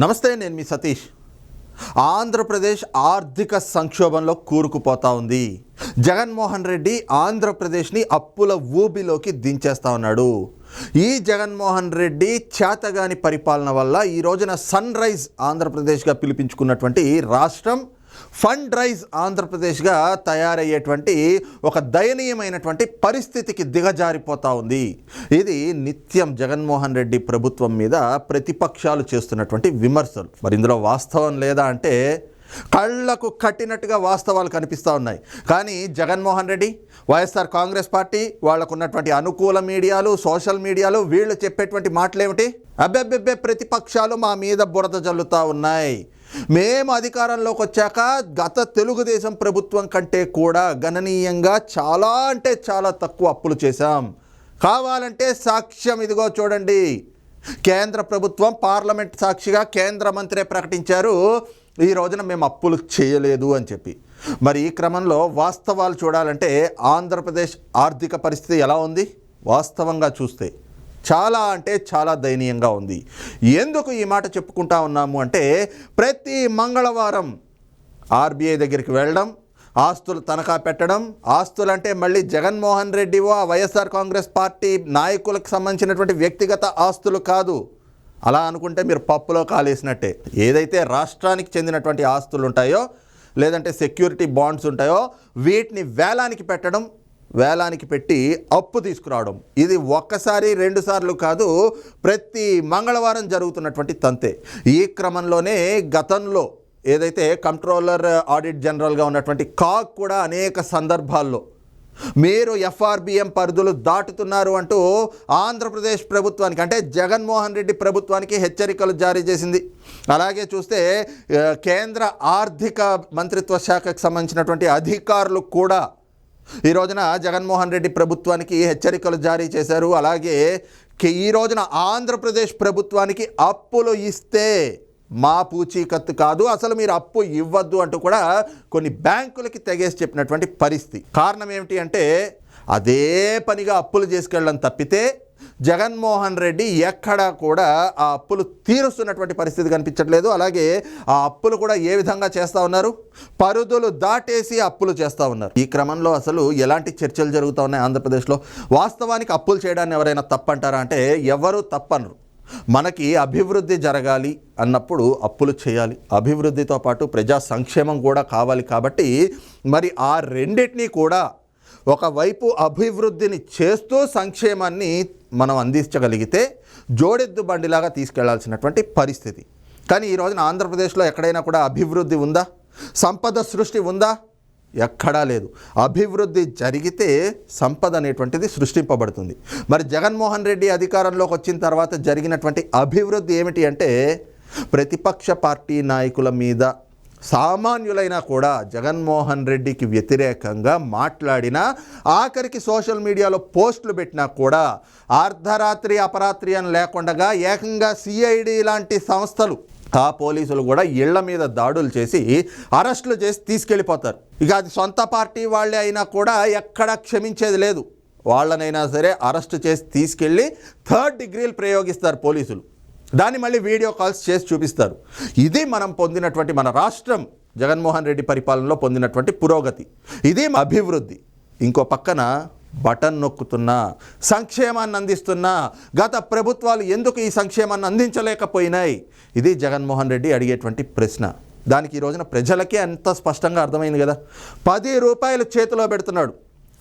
నమస్తే నేను మీ సతీష్. ఆంధ్రప్రదేశ్ ఆర్థిక సంక్షోభంలో కూరుకుపోతా ఉంది. జగన్మోహన్ రెడ్డి ఆంధ్రప్రదేశ్ని అప్పుల ఊబిలోకి దించేస్తా ఉన్నాడు. ఈ జగన్మోహన్ రెడ్డి చేతగాని పరిపాలన వల్ల ఈ రోజున సన్ రైజ్ ఆంధ్రప్రదేశ్గా పిలిపించుకున్నటువంటి రాష్ట్రం ఫండ్ రైజ్ ఆంధ్రప్రదేశ్గా తయారయ్యేటువంటి ఒక దయనీయమైనటువంటి పరిస్థితికి దిగజారిపోతా ఉంది. ఇది నిత్యం జగన్మోహన్ రెడ్డి ప్రభుత్వం మీద ప్రతిపక్షాలు చేస్తున్నటువంటి విమర్శలు. మరి ఇందులో వాస్తవం లేదా అంటే కళ్ళకు కట్టినట్టుగా వాస్తవాలు కనిపిస్తూ ఉన్నాయి. కానీ Jaganmohan Reddy YSR Congress party వాళ్ళకు ఉన్నటువంటి అనుకూల మీడియాలు సోషల్ మీడియాలు వీళ్ళు చెప్పేటువంటి మాటలేమిటి? అబ్బెబ్బెబ్బే ప్రతిపక్షాలు మా మీద బురద జల్లుతూ ఉన్నాయి. మేము అధికారంలోకి వచ్చాక గత తెలుగుదేశం ప్రభుత్వం కంటే కూడా గణనీయంగా చాలా అంటే చాలా తక్కువ అప్పులు చేశాం. కావాలంటే సాక్ష్యం ఇదిగో చూడండి. కేంద్ర ప్రభుత్వం పార్లమెంట్ సాక్షిగా కేంద్ర మంత్రే ప్రకటించారు. ఈ రోజున మేము అప్పులు చేయలేదు అని చెప్పి. మరి ఈ క్రమంలో వాస్తవాలు చూడాలంటే ఆంధ్రప్రదేశ్ ఆర్థిక పరిస్థితి ఎలా ఉంది? వాస్తవంగా చూస్తే చాలా అంటే చాలా దయనీయంగా ఉంది. ఎందుకు ఈ మాట చెప్పుకుంటా ఉన్నాము అంటే ప్రతి మంగళవారం ఆర్బీఐ దగ్గరికి వెళ్ళడం ఆస్తులు తనఖా పెట్టడం ఆస్తులు అంటే మళ్ళీ జగన్మోహన్ రెడ్డివో ఆ వైఎస్ఆర్ కాంగ్రెస్ పార్టీ నాయకులకు సంబంధించినటువంటి వ్యక్తిగత ఆస్తులు కాదు. అలా అనుకుంటే మీరు పప్పులో కాలేసినట్టే. ఏదైతే రాష్ట్రానికి చెందినటువంటి ఆస్తులు ఉంటాయో లేదంటే సెక్యూరిటీ బాండ్స్ ఉంటాయో వీటిని వేలానికి పెట్టడం వేలానికి పెట్టి అప్పు తీసుకురావడం. ఇది ఒక్కసారి రెండు సార్లు కాదు ప్రతి మంగళవారం జరుగుతున్నటువంటి తంతే. ఈ క్రమంలోనే గతంలో ఏదైతే కంట్రోలర్ ఆడిట్ జనరల్గా ఉన్నటువంటి కాగ్ కూడా అనేక సందర్భాల్లో మీరు ఎఫ్ఆర్బిఎం పరిధులు దాటుతున్నారు అంటూ ఆంధ్రప్రదేశ్ ప్రభుత్వానికి అంటే జగన్మోహన్ రెడ్డి ప్రభుత్వానికి హెచ్చరికలు జారీ చేసింది. అలాగే చూస్తే కేంద్ర ఆర్థిక మంత్రిత్వ శాఖకు సంబంధించినటువంటి అధికారులు కూడా ఈ రోజున జగన్మోహన్ రెడ్డి ప్రభుత్వానికి హెచ్చరికలు జారీ చేశారు. అలాగే ఈ రోజున ఆంధ్రప్రదేశ్ ప్రభుత్వానికి అప్పులు ఇస్తే మా పూచీకత్తు కాదు అసలు మీరు అప్పు ఇవ్వద్దు అంటూ కూడా కొన్ని బ్యాంకులకి తెగేసి చెప్పినటువంటి పరిస్థితి. కారణం ఏమిటి అంటే అదే పనిగా అప్పులు చేసుకెళ్ళడం తప్పితే జగన్మోహన్ రెడ్డి ఎక్కడా కూడా ఆ అప్పులు తీరుస్తున్నటువంటి పరిస్థితి కనిపించట్లేదు. అలాగే ఆ అప్పులు కూడా ఏ విధంగా చేస్తూ ఉన్నారు? పరుదులు దాటేసి అప్పులు చేస్తూ ఉన్నారు. ఈ క్రమంలో అసలు ఎలాంటి చర్చలు జరుగుతూ ఉన్నాయి ఆంధ్రప్రదేశ్లో? వాస్తవానికి అప్పులు చేయడాన్ని ఎవరైనా తప్పంటారా? అంటే ఎవరు తప్పనరు. మనకి అభివృద్ధి జరగాలి అన్నప్పుడు అప్పులు చేయాలి. అభివృద్ధితో పాటు ప్రజా సంక్షేమం కూడా కావాలి కాబట్టి మరి ఆ రెండింటినీ కూడా ఒకవైపు అభివృద్ధిని చేస్తూ సంక్షేమాన్ని మనం అందించగలిగితే జోడెద్దు బండిలాగా తీసుకెళ్ళాల్సినటువంటి పరిస్థితి. కానీ ఈ రోజున ఆంధ్రప్రదేశ్లో ఎక్కడైనా కూడా అభివృద్ధి ఉందా? సంపద సృష్టి ఉందా? ఎక్కడా లేదు. అభివృద్ధి జరిగితే సంపద అనేటువంటిది సృష్టింపబడుతుంది. మరి జగన్మోహన్ రెడ్డి అధికారంలోకి వచ్చిన తర్వాత జరిగినటువంటి అభివృద్ధి ఏమిటి అంటే ప్రతిపక్ష పార్టీ నాయకుల మీద సామాన్యులైనా కూడా జగన్మోహన్ రెడ్డికి వ్యతిరేకంగా మాట్లాడినా ఆఖరికి సోషల్ మీడియాలో పోస్టులు పెట్టినా కూడా అర్ధరాత్రి అపరాత్రి అని లేకుండా ఏకంగా సిఐడి లాంటి సంస్థలు ఆ పోలీసులు కూడా ఇళ్ళ మీద దాడులు చేసి అరెస్టులు చేసి తీసుకెళ్ళిపోతారు. ఇక అది సొంత పార్టీ వాళ్ళే అయినా కూడా ఎక్కడా క్షమించేది లేదు. వాళ్ళనైనా సరే అరెస్ట్ చేసి తీసుకెళ్ళి థర్డ్ డిగ్రీలు ప్రయోగిస్తారు పోలీసులు. దాన్ని మళ్ళీ వీడియో కాల్స్ చేసి చూపిస్తారు. ఇది మనం పొందినటువంటి మన రాష్ట్రం జగన్మోహన్ రెడ్డి పరిపాలనలో పొందినటువంటి పురోగతి. ఇది అభివృద్ధి. ఇంకో పక్కన బటన్ నొక్కుతున్నా సంక్షేమాన్ని అందిస్తున్నా గత ప్రభుత్వాలు ఎందుకు ఈ సంక్షేమాన్ని అందించలేకపోయినాయి? ఇది జగన్మోహన్ రెడ్డి అడిగేటువంటి ప్రశ్న. దానికి ఈ రోజున ప్రజలకే అంత స్పష్టంగా అర్థమైంది కదా. పది రూపాయలు చేతిలో పెడుతున్నాడు.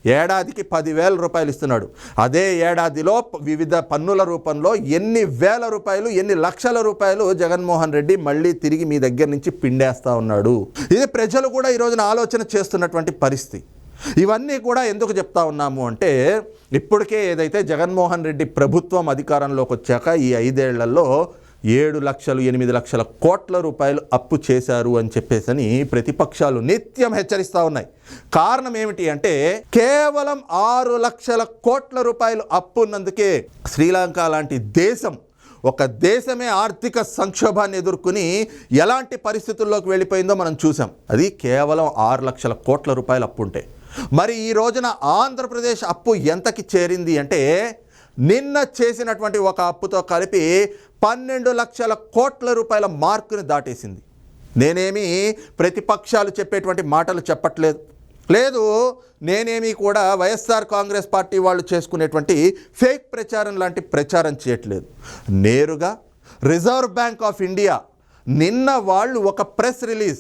ఏడాదికి పదివేల రూపాయలు ఇస్తున్నాడు. అదే ఏడాదిలో ప- వివిధ పన్నుల రూపంలో ఎన్ని వేల రూపాయలు ఎన్ని లక్షల రూపాయలు జగన్మోహన్ రెడ్డి మళ్ళీ తిరిగి మీ దగ్గర నుంచి పిండేస్తా ఉన్నాడు. ఇది ప్రజలు కూడా ఈరోజున ఆలోచన చేస్తున్నటువంటి పరిస్థితి. ఇవన్నీ కూడా ఎందుకు చెప్తా ఉన్నాము అంటే ఇప్పటికే ఏదైతే జగన్మోహన్ రెడ్డి ప్రభుత్వం అధికారంలోకి వచ్చాక ఈ ఐదేళ్ళలో ఏడు లక్షలు ఎనిమిది లక్షల కోట్ల రూపాయలు అప్పు చేశారు అని చెప్పేసని ప్రతిపక్షాలు నిత్యం హెచ్చరిస్తూ ఉన్నాయి. కారణం ఏమిటి అంటే కేవలం ఆరు లక్షల కోట్ల రూపాయలు అప్పు ఉన్నందుకే శ్రీలంక లాంటి దేశం ఒక దేశమే ఆర్థిక సంక్షోభాన్ని ఎదుర్కొని ఎలాంటి పరిస్థితుల్లోకి వెళ్ళిపోయిందో మనం చూసాం. అది కేవలం ఆరు లక్షల కోట్ల రూపాయలు అప్పు ఉంటే. మరి ఈ రోజున ఆంధ్రప్రదేశ్ అప్పు ఎంతకి చేరింది అంటే నిన్న చేసినటువంటి ఒక అప్పుతో కలిపి పన్నెండు లక్షల కోట్ల రూపాయల మార్కుని దాటేసింది. నేనేమి ప్రతిపక్షాలు చెప్పేటువంటి మాటలు చెప్పట్లేదు. లేదు నేనేమి కూడా వైఎస్ఆర్ కాంగ్రెస్ పార్టీ వాళ్ళు చేసుకునేటువంటి ఫేక్ ప్రచారం లాంటి ప్రచారం చేయట్లేదు. నేరుగా రిజర్వ్ బ్యాంక్ ఆఫ్ ఇండియా నిన్న వాళ్ళు ఒక ప్రెస్ రిలీజ్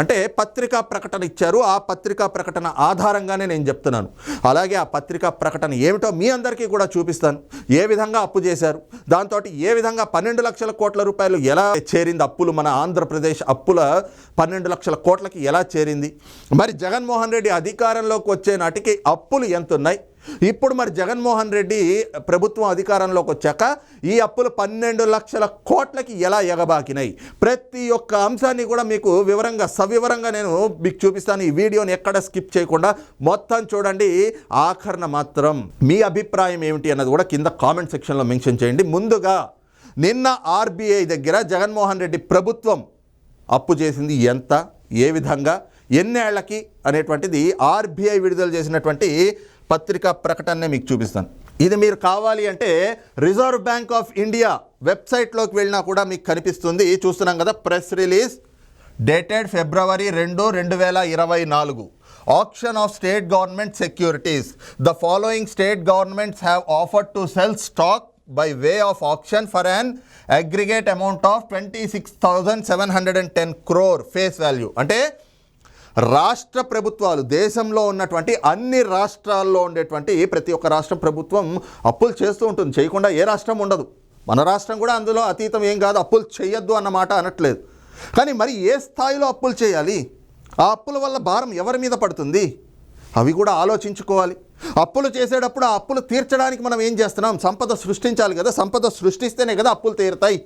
అంటే పత్రికా ప్రకటన ఇచ్చారు. ఆ పత్రికా ప్రకటన ఆధారంగానే నేను చెప్తున్నాను. అలాగే ఆ పత్రికా ప్రకటన ఏమిటో మీ అందరికీ కూడా చూపిస్తాను. ఏ విధంగా అప్పు చేశారు? దాంతో ఏ విధంగా పన్నెండు లక్షల కోట్ల రూపాయలు ఎలా చేరింది అప్పులు? మన ఆంధ్రప్రదేశ్ అప్పుల పన్నెండు లక్షల కోట్లకి ఎలా చేరింది? మరి జగన్మోహన్ రెడ్డి అధికారంలోకి వచ్చే నాటికి అప్పులు ఎంత ఉన్నాయి ఇప్పుడు మరి జగన్మోహన్ రెడ్డి ప్రభుత్వం అధికారంలోకి వచ్చాక ఈ అప్పులు పన్నెండు లక్షల కోట్లకి ఎలా ఎగబాకినాయి? ప్రతి ఒక్క అంశాన్ని కూడా మీకు వివరంగా సవివరంగా నేను మీకు చూపిస్తాను. ఈ వీడియోని ఎక్కడ స్కిప్ చేయకుండా మొత్తం చూడండి. ఆఖరణ మాత్రం మీ అభిప్రాయం ఏమిటి అన్నది కూడా కింద కామెంట్ సెక్షన్లో మెన్షన్ చేయండి. ముందుగా నిన్న ఆర్బీఐ దగ్గర జగన్మోహన్ రెడ్డి ప్రభుత్వం అప్పు చేసింది ఎంత? ఏ విధంగా? ఎన్నేళ్ళకి? అనేటువంటిది ఆర్బీఐ విడుదల చేసినటువంటి పత్రికా ప్రకటననే మీకు చూపిస్తాను. ఇది మీరు కావాలి అంటే రిజర్వ్ బ్యాంక్ ఆఫ్ ఇండియా వెబ్సైట్లోకి వెళ్ళినా కూడా మీకు కనిపిస్తుంది. చూస్తున్నాం కదా ప్రెస్ రిలీజ్ డేటెడ్ ఫిబ్రవరి రెండు రెండు వేల ఇరవై నాలుగు. Option of state government securities. The following state governments have offered to sell stock by way of option for an aggregate amount of twenty six thousand seven hundred and ten crore face value. అంటే రాష్ట్ర ప్రభుత్వాలు దేశంలో ఉన్నటువంటి అన్ని రాష్ట్రాల్లో ఉండేటువంటి ప్రతి ఒక్క రాష్ట్ర ప్రభుత్వం అప్పులు చేస్తూ ఉంటుంది. చేయకుండా ఏ రాష్ట్రం ఉండదు. మన రాష్ట్రం కూడా అందులో అతీతం ఏం కాదు. అప్పులు చేయొద్దు అన్నమాట అనట్లేదు. కానీ మరి ఏ స్థాయిలో అప్పులు చేయాలి? ఆ అప్పుల వల్ల భారం ఎవరి మీద పడుతుంది? అవి కూడా ఆలోచించుకోవాలి. అప్పులు చేసేటప్పుడు ఆ అప్పులు తీర్చడానికి మనం ఏం చేస్తున్నాం? సంపద సృష్టించాలి కదా. సంపద సృష్టిస్తేనే కదా అప్పులు తీరుతాయి.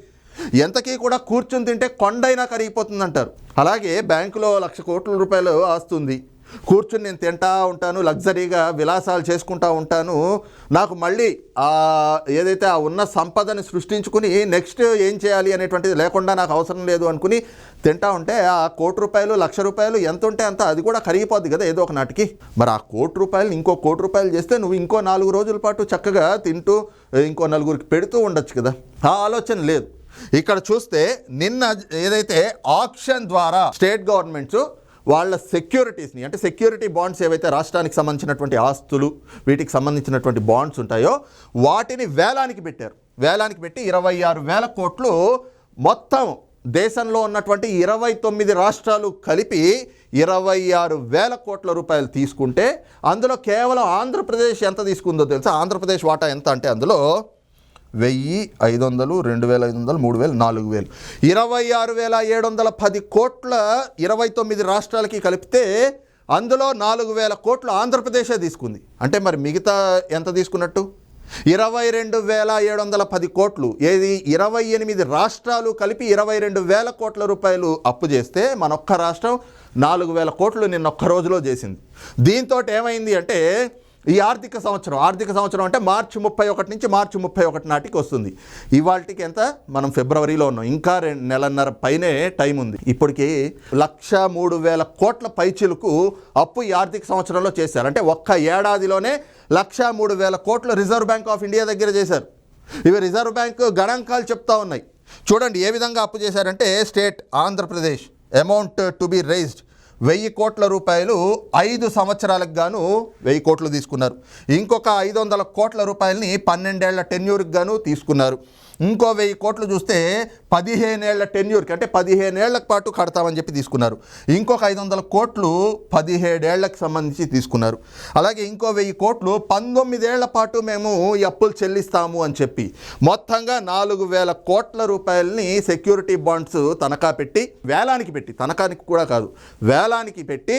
ఎంతకీ కూడా కూర్చుని తింటే కొండైనా కరిగిపోతుంది అంటారు అలాగే బ్యాంకులో లక్ష కోట్ల రూపాయలు ఆస్తుంది. కూర్చుని నేను తింటా ఉంటాను లగ్జరీగా విలాసాలు చేసుకుంటా ఉంటాను. నాకు మళ్ళీ ఆ ఏదైతే ఆ ఉన్న సంపదని సృష్టించుకుని నెక్స్ట్ ఏం చేయాలి అనేటువంటిది లేకుండా నాకు అవసరం లేదు అనుకుని తింటా ఉంటే ఆ కోటి రూపాయలు లక్ష రూపాయలు ఎంత ఉంటే అంత అది కూడా కరిగిపోద్ది కదా ఏదో ఒక నాటికి. మరి ఆ కోటి రూపాయలు ఇంకో కోటి రూపాయలు చేస్తే నువ్వు ఇంకో నాలుగు రోజుల పాటు చక్కగా తింటూ ఇంకో నలుగురికి పెడుతూ ఉండొచ్చు కదా. ఆ ఆలోచన లేదు. ఇక్కడ చూస్తే నిన్న ఏదైతే ఆప్షన్ ద్వారా స్టేట్ గవర్నమెంట్స్ వాళ్ళ సెక్యూరిటీస్ని అంటే సెక్యూరిటీ బాండ్స్ ఏవైతే రాష్ట్రానికి సంబంధించినటువంటి ఆస్తులు వీటికి సంబంధించినటువంటి బాండ్స్ ఉంటాయో వాటిని వేలానికి పెట్టారు. వేలానికి పెట్టి ఇరవై ఆరు వేల కోట్లు మొత్తం దేశంలో ఉన్నటువంటి ఇరవై తొమ్మిది రాష్ట్రాలు కలిపి ఇరవై ఆరు వేల కోట్ల రూపాయలు తీసుకుంటే అందులో కేవలం ఆంధ్రప్రదేశ్ ఎంత తీసుకుందో తెలుసా? ఆంధ్రప్రదేశ్ వాటా ఎంత అంటే అందులో వెయ్యి ఐదు వందలు రెండు వేల ఐదు వందలు మూడు వేలు నాలుగు వేలు. ఇరవై ఆరు వేల ఏడు వందల పది కోట్ల ఇరవై తొమ్మిది రాష్ట్రాలకి కలిపితే అందులో నాలుగు వేల కోట్లు ఆంధ్రప్రదేశే తీసుకుంది. అంటే మరి మిగతా ఎంత తీసుకున్నట్టు? ఇరవై రెండు వేల ఏడు వందల పది కోట్లు. ఏది ఇరవై ఎనిమిది రాష్ట్రాలు కలిపి ఇరవై రెండు వేల కోట్ల రూపాయలు అప్పు చేస్తే మన ఒక్క రాష్ట్రం నాలుగు వేల కోట్లు నిన్న ఒక్క రోజులో చేసింది. దీంతో ఏమైంది అంటే ఈ ఆర్థిక సంవత్సరం ఆర్థిక సంవత్సరం అంటే మార్చి ముప్పై ఒకటి నుంచి మార్చి ముప్పై ఒకటి నాటికి వస్తుంది. ఇవాళకి ఎంత? మనం ఫిబ్రవరిలో ఉన్నాం. ఇంకా రెండు నెలన్నర పైనే టైం ఉంది. ఇప్పటికి లక్ష మూడు వేల కోట్ల పైచీలకు అప్పు ఈ ఆర్థిక సంవత్సరంలో చేశారు. అంటే ఒక్క ఏడాదిలోనే లక్ష మూడు వేల కోట్లు రిజర్వ్ బ్యాంక్ ఆఫ్ ఇండియా దగ్గర చేశారు. ఇవి రిజర్వ్ బ్యాంక్ గణాంకాలు చెప్తా ఉన్నాయి. చూడండి ఏ విధంగా అప్పు చేశారంటే state Andhra Pradesh amount to be raised. వెయ్యి కోట్ల రూపాయలు ఐదు సంవత్సరాలకు గాను వెయ్యి కోట్లు తీసుకున్నారు. ఇంకొక ఐదు వందల కోట్ల రూపాయలని పన్నెండేళ్ళ టెన్యూర్కి గాను తీసుకున్నారు. ఇంకో వెయ్యి కోట్లు చూస్తే పదిహేనేళ్ళ టెన్యూర్కి అంటే పదిహేనేళ్ళకు పాటు కడతామని చెప్పి తీసుకున్నారు. ఇంకొక ఐదు వందల కోట్లు పదిహేడేళ్ళకు సంబంధించి తీసుకున్నారు. అలాగే ఇంకో వెయ్యి కోట్లు పంతొమ్మిదేళ్ళ పాటు మేము ఈ అప్పులు చెల్లిస్తాము అని చెప్పి మొత్తంగా నాలుగు వేల కోట్ల రూపాయలని సెక్యూరిటీ బాండ్స్ తనఖా పెట్టి వేలానికి పెట్టి తనఖానికి కూడా కాదు వేలానికి పెట్టి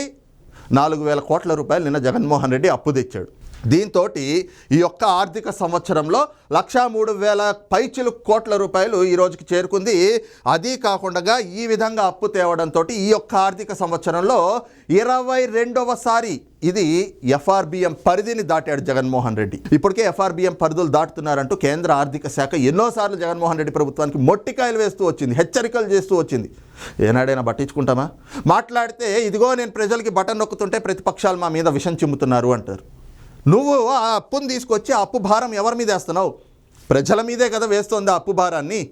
నాలుగు వేల కోట్ల రూపాయలు నిన్న జగన్మోహన్ రెడ్డి అప్పు తెచ్చాడు. దీంతో ఈ యొక్క ఆర్థిక సంవత్సరంలో లక్షా మూడు వేల పైచిలు కోట్ల రూపాయలు ఈ రోజుకి చేరుకుంది. అది కాకుండా ఈ విధంగా అప్పు తేవడంతో ఈ యొక్క ఆర్థిక సంవత్సరంలో ఇరవై రెండవసారి ఇది ఎఫ్ఆర్బిఎం పరిధిని దాటాడు జగన్మోహన్ రెడ్డి. ఇప్పటికే ఎఫ్ఆర్బిఎం పరిధులు దాటుతున్నారంటూ కేంద్ర ఆర్థిక శాఖ ఎన్నోసార్లు జగన్మోహన్ రెడ్డి ప్రభుత్వానికి మొట్టికాయలు వేస్తూ వచ్చింది హెచ్చరికలు చేస్తూ వచ్చింది. ఏనాడైనా పట్టించుకుంటామా? మాట్లాడితే ఇదిగో నేను ప్రజలకి బటన్ నొక్కుతుంటే ప్రతిపక్షాలు మా మీద విషం చిమ్ముతున్నారు అంటారు. నువ్వు ఆ అప్పును తీసుకొచ్చి ఆ అప్పు భారం ఎవరి మీద వేస్తున్నావు? ప్రజల మీదే కదా వేస్తోంది ఆ అప్పు భారాన్ని.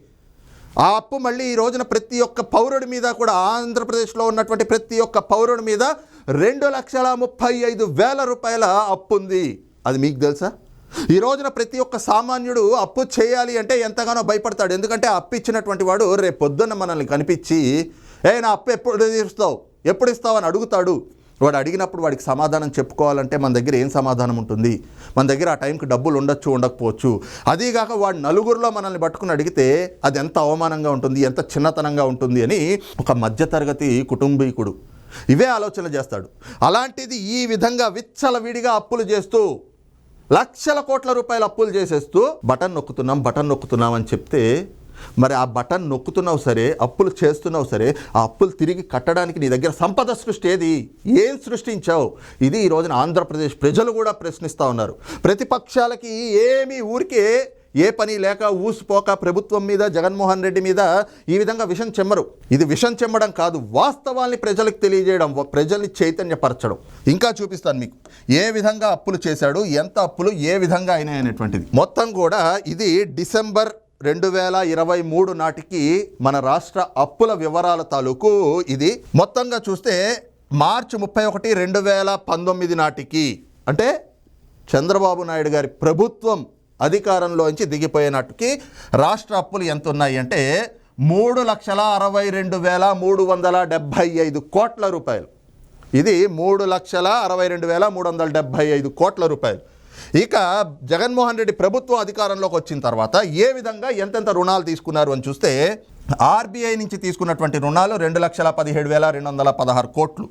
ఆ అప్పు మళ్ళీ ఈ రోజున ప్రతి ఒక్క పౌరుడి మీద కూడా ఆంధ్రప్రదేశ్లో ఉన్నటువంటి ప్రతి ఒక్క పౌరుడి మీద రెండు లక్షల ముప్పై ఐదు వేల రూపాయల అప్పు ఉంది. అది మీకు తెలుసా? ఈ రోజున ప్రతి ఒక్క సామాన్యుడు అప్పు చేయాలి అంటే ఎంతగానో భయపడతాడు. ఎందుకంటే అప్పు ఇచ్చినటువంటి వాడు రేపు పొద్దున్న మనల్ని కనిపించి ఏ నా అప్పు ఎప్పుడు తీరుస్తావు? ఎప్పుడు ఇస్తావు? అని అడుగుతాడు. వాడు అడిగినప్పుడు వాడికి సమాధానం చెప్పుకోవాలంటే మన దగ్గర ఏం సమాధానం ఉంటుంది? మన దగ్గర ఆ టైంకి డబ్బులు ఉండొచ్చు ఉండకపోవచ్చు. అదీగాక వాడు నలుగురిలో మనల్ని పట్టుకుని అడిగితే అది ఎంత అవమానంగా ఉంటుంది ఎంత చిన్నతనంగా ఉంటుంది అని ఒక మధ్యతరగతి కుటుంబీకుడు ఇవే ఆలోచన చేస్తాడు. అలాంటిది ఈ విధంగా విచ్చలవిడిగా అప్పులు చేస్తూ లక్షల కోట్ల రూపాయల అప్పులు చేసేస్తూ బటన్ నొక్కుతున్నాం బటన్ నొక్కుతున్నాం అని చెప్తే మరి ఆ బటన్ నొక్కుతున్నావు సరే అప్పులు చేస్తున్నావు సరే ఆ అప్పులు తిరిగి కట్టడానికి నీ దగ్గర సంపద సృష్టి ఏది? ఏం సృష్టించావు? ఇది ఈ రోజున ఆంధ్రప్రదేశ్ ప్రజలు కూడా ప్రశ్నిస్తూ ఉన్నారు. ప్రతిపక్షాలకి ఏమీ ఊరికే ఏ పని లేక ఊసిపోక ప్రభుత్వం మీద జగన్మోహన్ రెడ్డి మీద ఈ విధంగా విషం చెమ్మరు. ఇది విషం చెమ్మడం కాదు వాస్తవాల్ని ప్రజలకు తెలియజేయడం ప్రజల్ని చైతన్యపరచడం. ఇంకా చూపిస్తాను మీకు. ఏ విధంగా అప్పులు చేశాడు ఎంత అప్పులు ఏ విధంగా అయినాయి అనేటువంటిది. మొత్తం కూడా ఇది డిసెంబర్ రెండు వేల ఇరవై మూడు నాటికి మన రాష్ట్ర అప్పుల వివరాల తాలూకు ఇది మొత్తంగా చూస్తే మార్చి ముప్పై ఒకటి రెండు వేల పంతొమ్మిది నాటికి. అంటే చంద్రబాబు నాయుడు గారి ప్రభుత్వం అధికారంలోంచి దిగిపోయినట్టుకి రాష్ట్ర అప్పులు ఎంత ఉన్నాయి అంటే మూడు లక్షల అరవై రెండు వేల మూడు వందల డెబ్భై ఐదు కోట్ల రూపాయలు. ఇది మూడు లక్షల అరవై రెండు వేల మూడు వందల డెబ్భై ఐదు కోట్ల రూపాయలు. ఇక జగన్మోహన్ రెడ్డి ప్రభుత్వం అధికారంలోకి వచ్చిన తర్వాత ఏ విధంగా ఎంతెంత రుణాలు తీసుకున్నారు అని చూస్తే ఆర్బీఐ నుంచి తీసుకున్నటువంటి రుణాలు రెండు లక్షల పదిహేడు వేల రెండు వందల పదహారు కోట్లు.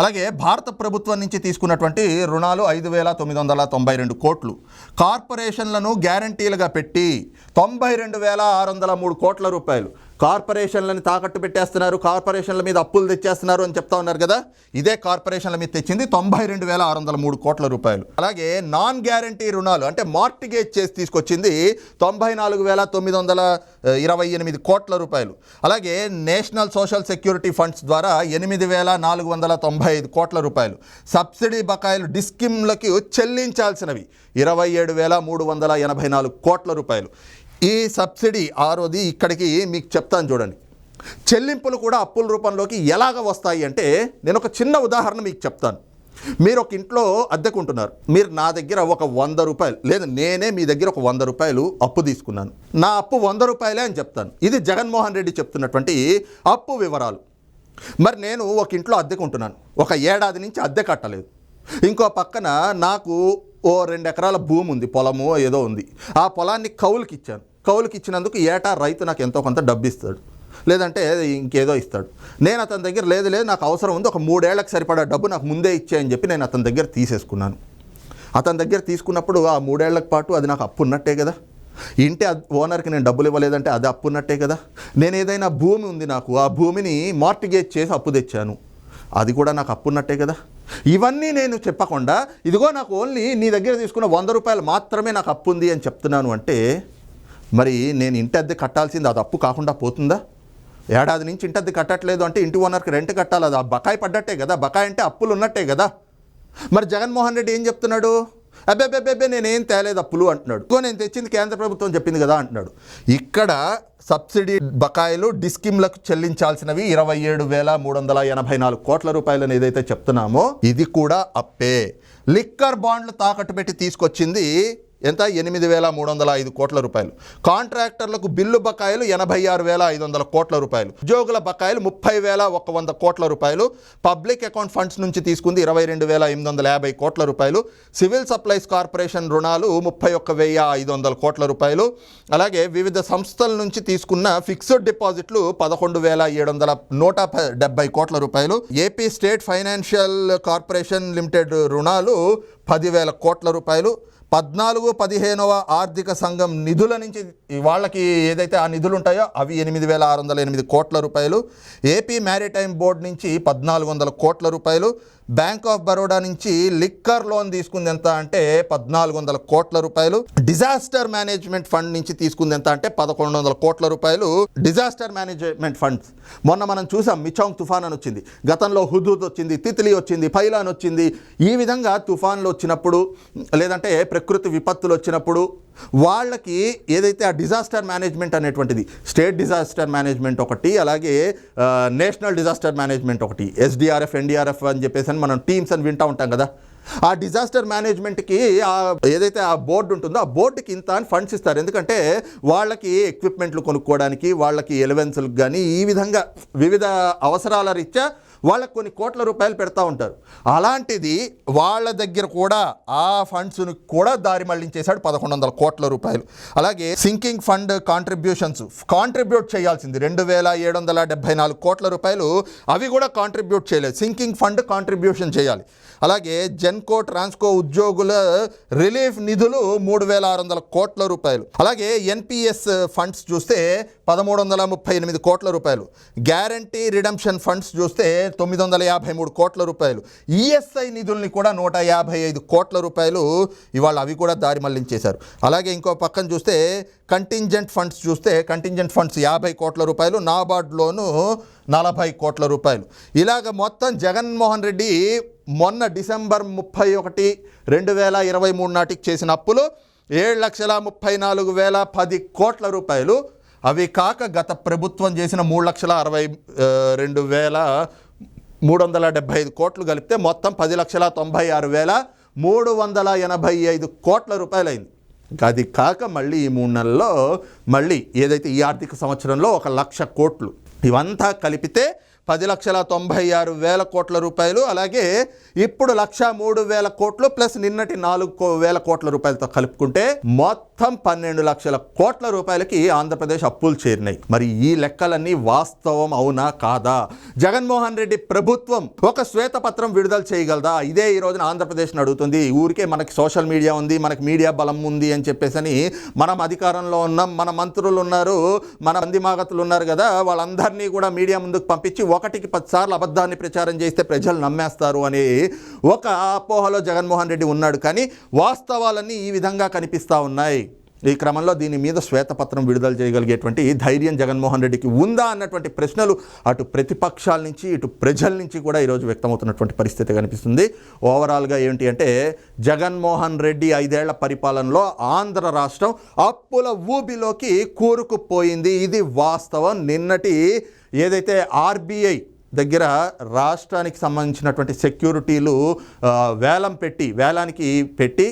అలాగే భారత ప్రభుత్వం నుంచి తీసుకున్నటువంటి రుణాలు ఐదు వేల తొమ్మిది వందల తొంభై రెండు కోట్లు. కార్పొరేషన్లను గ్యారంటీలుగా పెట్టి తొంభై రెండు వేల ఆరు వందల మూడు కోట్ల రూపాయలు. కార్పొరేషన్లని తాకట్టు పెట్టేస్తున్నారు కార్పొరేషన్ల మీద అప్పులు తెచ్చేస్తున్నారు అని చెప్తా ఉన్నారు కదా? ఇదే కార్పొరేషన్ల మీద తెచ్చింది తొంభై రెండు వేల ఆరు వందల మూడు కోట్ల రూపాయలు. అలాగే నాన్ గ్యారంటీ రుణాలు అంటే మార్టిగేజ్ చేసి తీసుకొచ్చింది తొంభై నాలుగు వేల తొమ్మిది వందల ఇరవై ఎనిమిది కోట్ల రూపాయలు. అలాగే నేషనల్ సోషల్ సెక్యూరిటీ ఫండ్స్ ద్వారా ఎనిమిది వేల నాలుగు వందల తొంభై ఐదు కోట్ల రూపాయలు. సబ్సిడీ బకాయిలు డిస్కిమ్లకి చెల్లించాల్సినవి ఇరవై ఏడు వేల మూడు వందల ఎనభై నాలుగు కోట్ల రూపాయలు. ఈ సబ్సిడీ ఆరోది ఇక్కడికి మీకు చెప్తాను చూడండి. చెల్లింపులు కూడా అప్పుల రూపంలోకి ఎలాగ వస్తాయి అంటే నేను ఒక చిన్న ఉదాహరణ మీకు చెప్తాను. మీరు ఒక ఇంట్లో అద్దెకుంటున్నారు. మీరు నా దగ్గర ఒక వంద రూపాయలు లేదా నేనే మీ దగ్గర ఒక వంద రూపాయలు అప్పు తీసుకున్నాను. నా అప్పు వంద రూపాయలే అని చెప్తాను. ఇది జగన్మోహన్ రెడ్డి చెప్తున్నటువంటి అప్పు వివరాలు. మరి నేను ఒక ఇంట్లో అద్దెకుంటున్నాను. ఒక ఏడాది నుంచి అద్దె కట్టలేదు. ఇంకో పక్కన నాకు ఓ రెండు ఎకరాల భూమి ఉంది పొలము ఏదో ఉంది. ఆ పొలాన్ని కౌలుకి ఇచ్చాను కౌలుకి ఇచ్చినందుకు ఏటా రైతు నాకు ఎంతో కొంత డబ్బు ఇస్తాడు లేదంటే ఇంకేదో ఇస్తాడు. నేను అతని దగ్గర లేదు లేదు నాకు అవసరం ఉంది ఒక మూడేళ్ళకు సరిపడా డబ్బు నాకు ముందే ఇచ్చేయని చెప్పి నేను అతని దగ్గర తీసేసుకున్నాను. అతని దగ్గర తీసుకున్నప్పుడు ఆ మూడేళ్ళకు పాటు అది నాకు అప్పు ఉన్నట్టే కదా. ఇంటి ఓనర్కి నేను డబ్బులు ఇవ్వలేదంటే అది అప్పు ఉన్నట్టే కదా. నేను ఏదైనా భూమి ఉంది నాకు ఆ భూమిని మార్టిగేజ్ చేసి అప్పు తెచ్చాను. అది కూడా నాకు అప్పు ఉన్నట్టే కదా. ఇవన్నీ నేను చెప్పకుండా ఇదిగో నాకు ఓన్లీ నీ దగ్గర తీసుకున్న వంద రూపాయలు మాత్రమే నాకు అప్పు ఉంది అని చెప్తున్నాను అంటే మరి నేను ఇంటి అద్దె కట్టాల్సింది అది అప్పు కాకుండా పోతుందా? ఏడాది నుంచి ఇంటి అద్దె కట్టట్లేదు అంటే ఇంటి ఓనర్కి రెంట్ కట్టాలి. అది ఆ బకాయి పడ్డట్టే కదా. బకాయి అంటే అప్పులు ఉన్నట్టే కదా. మరి జగన్మోహన్ రెడ్డి ఏం చెప్తున్నాడు? అబ్బే అబ్బే అబ్బే నేనేం తేలేదు అప్పులు అంటున్నాడు. ఇంకో నేను తెచ్చింది కేంద్ర ప్రభుత్వం చెప్పింది కదా అంటున్నాడు. ఇక్కడ సబ్సిడీ బకాయిలు డిస్కిమ్లకు చెల్లించాల్సినవి ఇరవై ఏడు వేల మూడు వందల ఎనభై నాలుగు కోట్ల రూపాయలని ఏదైతే చెప్తున్నామో ఇది కూడా అప్పే. లిక్కర్ బాండ్లు తాకట్టు పెట్టి తీసుకొచ్చింది ఎంత? ఎనిమిది వేల మూడు వందల ఐదు కోట్ల రూపాయలు. కాంట్రాక్టర్లకు బిల్లు బకాయిలు ఎనభై ఆరు వేల ఐదు వందల కోట్ల రూపాయలు. ఉద్యోగుల బకాయిలు ముప్పై వేల ఒక వంద కోట్ల రూపాయలు. పబ్లిక్ అకౌంట్ ఫండ్స్ నుంచి తీసుకుంది ఇరవై రెండు వేల ఎనిమిది వందల యాభై కోట్ల రూపాయలు. సివిల్ సప్లైస్ కార్పొరేషన్ రుణాలు ముప్పై ఒక్క వెయ్యి ఐదు వందల కోట్ల రూపాయలు. అలాగే వివిధ సంస్థల నుంచి తీసుకున్న ఫిక్స్డ్ డిపాజిట్లు పదకొండు వేల ఏడు వందల నూట డెబ్బై కోట్ల రూపాయలు. AP state financial corporation limited రుణాలు పదివేల కోట్ల రూపాయలు. పద్నాలుగు పదిహేనవ ఆర్థిక సంఘం నిధుల నుంచి వాళ్ళకి ఏదైతే ఆ నిధులు ఉంటాయో అవి ఎనిమిది వేల ఆరు వందల ఎనిమిది కోట్ల రూపాయలు. ఏపీ మ్యారిటైమ్ బోర్డు నుంచి పద్నాలుగు వందల కోట్ల రూపాయలు. బ్యాంక్ ఆఫ్ బరోడా నుంచి లిక్కర్ లోన్ తీసుకుంది ఎంత అంటే పద్నాలుగు వందల కోట్ల రూపాయలు. డిజాస్టర్ మేనేజ్మెంట్ ఫండ్ నుంచి తీసుకుంది ఎంత అంటే పదకొండు వందల కోట్ల రూపాయలు. డిజాస్టర్ మేనేజ్మెంట్ ఫండ్స్ మొన్న మనం చూసాం మిచాంగ్ తుఫాన్ అని వచ్చింది. గతంలో హుదూద్ వచ్చింది తిత్లీ వచ్చింది ఫైలాన్ వచ్చింది. ఈ విధంగా తుఫాన్లు వచ్చినప్పుడు లేదంటే ప్రకృతి విపత్తులు వచ్చినప్పుడు వాళ్ళకి ఏదైతే ఆ డిజాస్టర్ మేనేజ్మెంట్ అనేటువంటిది స్టేట్ డిజాస్టర్ మేనేజ్మెంట్ ఒకటి అలాగే నేషనల్ డిజాస్టర్ మేనేజ్మెంట్ ఒకటి ఎస్డిఆర్ఎఫ్ ఎన్డీఆర్ఎఫ్ అని చెప్పేసి అని మనం టీమ్స్ అని వింటూ ఉంటాం కదా. ఆ డిజాస్టర్ మేనేజ్మెంట్కి ఆ ఏదైతే ఆ బోర్డు ఉంటుందో ఆ బోర్డుకి ఇంత అని ఫండ్స్ ఇస్తారు. ఎందుకంటే వాళ్ళకి ఎక్విప్మెంట్లు కొనుక్కోవడానికి వాళ్ళకి ఎలవెన్సులకు కానీ ఈ విధంగా వివిధ అవసరాల రీత్యా వాళ్ళకి కొన్ని కోట్ల రూపాయలు పెడతా ఉంటారు. అలాంటిది వాళ్ళ దగ్గర కూడా ఆ ఫండ్స్ను కూడా దారి మళ్ళించేశాడు పదకొండు వందల కోట్ల రూపాయలు. అలాగే సింకింగ్ ఫండ్ కాంట్రిబ్యూషన్స్ కాంట్రిబ్యూట్ చేయాల్సింది రెండు వేల ఏడు వందల డెబ్బై నాలుగు కోట్ల రూపాయలు అవి కూడా కాంట్రిబ్యూట్ చేయలేదు. సింకింగ్ ఫండ్ కాంట్రిబ్యూషన్ చేయాలి. అలాగే జెన్కో ట్రాన్స్కో ఉద్యోగుల రిలీఫ్ నిధులు మూడు వేల ఆరు వందల కోట్ల రూపాయలు. అలాగే ఎన్పిఎస్ ఫండ్స్ చూస్తే పదమూడు వందల ముప్పై ఎనిమిది కోట్ల రూపాయలు. గ్యారంటీ రిడమ్షన్ ఫండ్స్ చూస్తే తొమ్మిది వందల యాభై మూడు కోట్ల రూపాయలు. ఈఎస్ఐ నిధుల్ని కూడా నూట యాభై ఐదు కోట్ల రూపాయలు ఇవాళ అవి కూడా దారి మళ్ళించేశారు. అలాగే ఇంకో పక్కన చూస్తే కంటింజెంట్ ఫండ్స్ చూస్తే కంటింజెంట్ ఫండ్స్ యాభై కోట్ల రూపాయలు నాబార్డ్లోను నలభై కోట్ల రూపాయలు. ఇలాగ మొత్తం జగన్మోహన్ రెడ్డి మొన్న డిసెంబర్ ముప్పై ఒకటి రెండు వేల ఇరవై మూడు నాటికి చేసిన అప్పులు ఏడు లక్షల ముప్పై నాలుగు వేల పది కోట్ల రూపాయలు. అవి కాక గత ప్రభుత్వం చేసిన మూడు లక్షల అరవై రెండు వేల మూడు వందల డెబ్బై ఐదు కోట్లు కలిపితే మొత్తం పది లక్షల తొంభై ఆరు వేల మూడు వందల ఎనభై ఐదు కోట్ల రూపాయలైంది. అది కాక మళ్ళీ ఈ మూడు నెలల్లో మళ్ళీ ఏదైతే ఈ ఆర్థిక సంవత్సరంలో ఒక లక్ష కోట్లు ఇవంతా కలిపితే పది లక్షల తొంభై ఆరు వేల కోట్ల రూపాయలు అలాగే ఇప్పుడు లక్ష మూడు వేల కోట్లు ప్లస్ నిన్నటి నాలుగు కో- వేల కోట్ల రూపాయలతో కలుపుకుంటే మొత్తం పన్నెండు లక్షల కోట్ల రూపాయలకి ఆంధ్రప్రదేశ్ అప్పులు చేరినాయి. మరి ఈ లెక్కలన్నీ వాస్తవం అవునా కాదా? జగన్మోహన్ రెడ్డి ప్రభుత్వం ఒక శ్వేతపత్రం విడుదల చేయగలదా? ఇదే ఈ రోజున ఆంధ్రప్రదేశ్ని అడుగుతుంది. ఊరికే మనకి సోషల్ మీడియా ఉంది మనకి మీడియా బలం ఉంది అని చెప్పేసి అని మనం అధికారంలో ఉన్నాం మన మంత్రులు ఉన్నారు మన మందిమాగతులు ఉన్నారు కదా వాళ్ళందరినీ కూడా మీడియా ముందుకు పంపించి ఒకటికి పది సార్లు అబద్ధాన్ని ప్రచారం చేస్తే ప్రజలు నమ్మేస్తారు అని ఒక అపోహలో జగన్మోహన్ రెడ్డి ఉన్నాడు. కానీ వాస్తవాలన్నీ ఈ విధంగా కనిపిస్తూ ఉన్నాయి. ఈ క్రమంలో దీని మీద శ్వేతపత్రం విడుదల చేయగలిగేటువంటి ధైర్యం జగన్మోహన్ రెడ్డికి ఉందా అన్నటువంటి ప్రశ్నలు అటు ప్రతిపక్షాల నుంచి ఇటు ప్రజల నుంచి కూడా ఈరోజు వ్యక్తమవుతున్నటువంటి పరిస్థితి కనిపిస్తుంది. ఓవరాల్గా ఏంటి అంటే జగన్మోహన్ రెడ్డి ఐదేళ్ళ పరిపాలనలో ఆంధ్ర రాష్ట్రం అప్పుల ఊబిలోకి కూరుకుపోయింది. ఇది వాస్తవం. నిన్నటి ఏదైతే ఆర్బీఐ దగ్గర రాష్ట్రానికి సంబంధించినటువంటి సెక్యూరిటీలు వేలం పెట్టి వేలానికి పెట్టి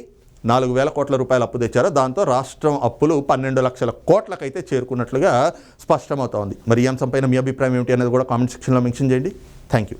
నాలుగు వేల కోట్ల రూపాయలు అప్పు తెచ్చారు దాంతో రాష్ట్రం అప్పులు పన్నెండు లక్షల కోట్లకైతే చేరుకున్నట్లుగా స్పష్టమవుతోంది. మరి ఈ అంశంపైన మీ అభిప్రాయం ఏమిటి అనేది కూడా కామెంట్ సెక్షన్లో మెన్షన్ చేయండి. Thank you.